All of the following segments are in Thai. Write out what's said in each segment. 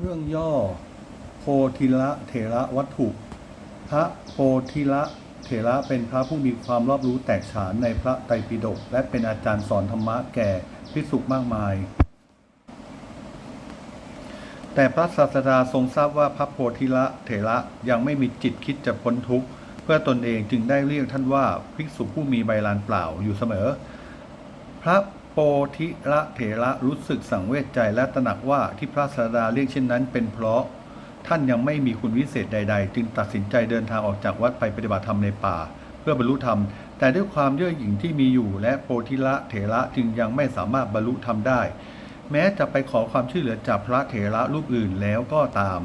เรื่องย่อ โพธิละเถระวัตถุ พระโพธิละเถระเป็นพระผู้มีความรอบรู้แตกฉานในพระไตรปิฎกและเป็นอาจารย์สอนธรรมะแก่ภิกษุมากมาย แต่พระศาสดาทรงทราบว่าพระโพธิละเถระยังไม่มีจิตคิดจะพ้นทุกข์ เพื่อตนเองจึงได้เรียกท่านว่าภิกษุผู้มีใบลานเปล่าอยู่เสมอ พระ โพธิละเถระรู้สึกสังเวชใจและตระหนักว่าที่พระศาสดาเรียกเช่นนั้น เป็นเพราะท่านยังไม่มีคุณวิเศษใด ๆ จึงตัดสินใจเดินทางออกจากวัดไปปฏิบัติธรรมในป่า เพื่อบรรลุธรรม แต่ด้วยความเย่อหยิ่งที่มีอยู่ และโพธิละเถระจึงยังไม่สามารถบรรลุธรรมได้ แม้จะไปขอความช่วยเหลือจากพระเถระรูปอื่นแล้วก็ตาม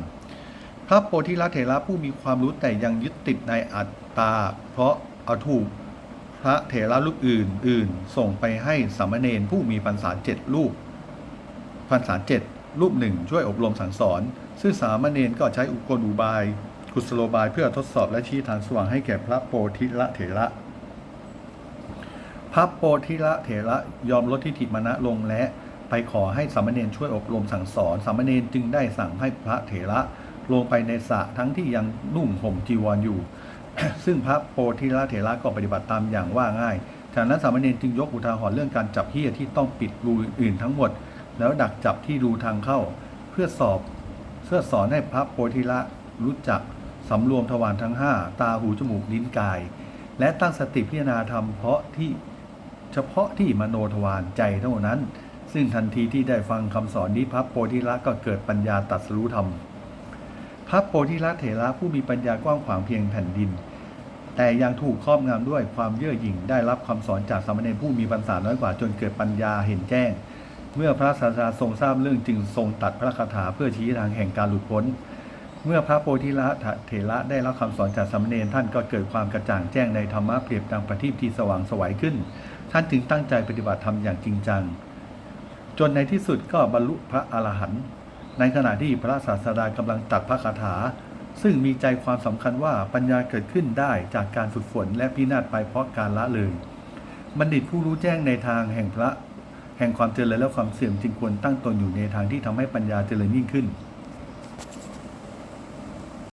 พระโพธิละเถระผู้มีความรู้แต่ยังยึดติดในอัตตาเพราะเอาถูก พระเถระรูปอื่นอื่นส่งไปให้สามเณรผู้มีพรรษาเจ็ดรูปพรรษาเจ็ดรูปหนึ่งช่วยอบรมสั่งสอน ซึ่งสามเณรก็ใช้อุปกรณ์อุบายกุศโลบายเพื่อทดสอบและชี้ทางสว่างให้แก่พระโพธิละเถระ พระโพธิละเถระยอมลดทิฏฐิมานะลงและไปขอให้สามเณรช่วยอบรมสั่งสอน สามเณรจึงได้สั่งให้พระเถระลงไปในสระทั้งที่ยังนุ่งห่มจีวรออยู่ ซึ่งพระโพธิละเถระก็ปฏิบัติตามอย่างว่าง่ายจากนั้นสามเณรจึงยกอุทาหรณ์เรื่องการจับเหี้ยที่ต้องปิดรูอื่นทั้งหมด แล้วดักจับที่รูทางเข้า เพื่อสอบเพื่อสอนให้พระโพธิละรู้จักสำรวมทวารทั้งห้าตาหูจมูกลิ้นกาย และตั้งสติพิจารณาธรรมเพราะที่เฉพาะที่มโนทวารใจเท่านั้น ซึ่งทันทีที่ได้ฟังคำสอนนี้พระโพธิละก็เกิดปัญญาตัดสรู้ธรรมพระโพธิละเถระผู้มีปัญญากว้างขวางเพียงแผ่นดิน แต่ยังถูกครอบงำด้วยความเย่อหยิ่งได้รับคำสอนจากสามเณรผู้มีพรรษาน้อยกว่าจนเกิดปัญญาเห็นแจ้ง เมื่อพระศาสดาทรงทราบเรื่องจึงทรงตัดพระคาถาเพื่อชี้ทางแห่งการหลุดพ้น เมื่อพระโพธิละเถระได้รับคำสอนจากสามเณรท่านก็เกิดความกระจ่างแจ้งในธรรมะเปรียบดังประทีปที่สว่างสวัยขึ้น ท่านจึงตั้งใจปฏิบัติธรรมอย่างจริงจัง จนในที่สุดก็บรรลุพระอรหันต์ในขณะที่พระศาสดากำลังตัดพระคาถา ซึ่งมีใจความสำคัญว่าปัญญาเกิดขึ้นได้จากการฝึกฝนและพินาศไปเพราะการละเลย บัณฑิตผู้รู้แจ้งในทางแห่งพระ แห่งความเจริญและความเสื่อมจึงควรตั้งตนอยู่ในทางที่ทำให้ปัญญาเจริญยิ่งขึ้น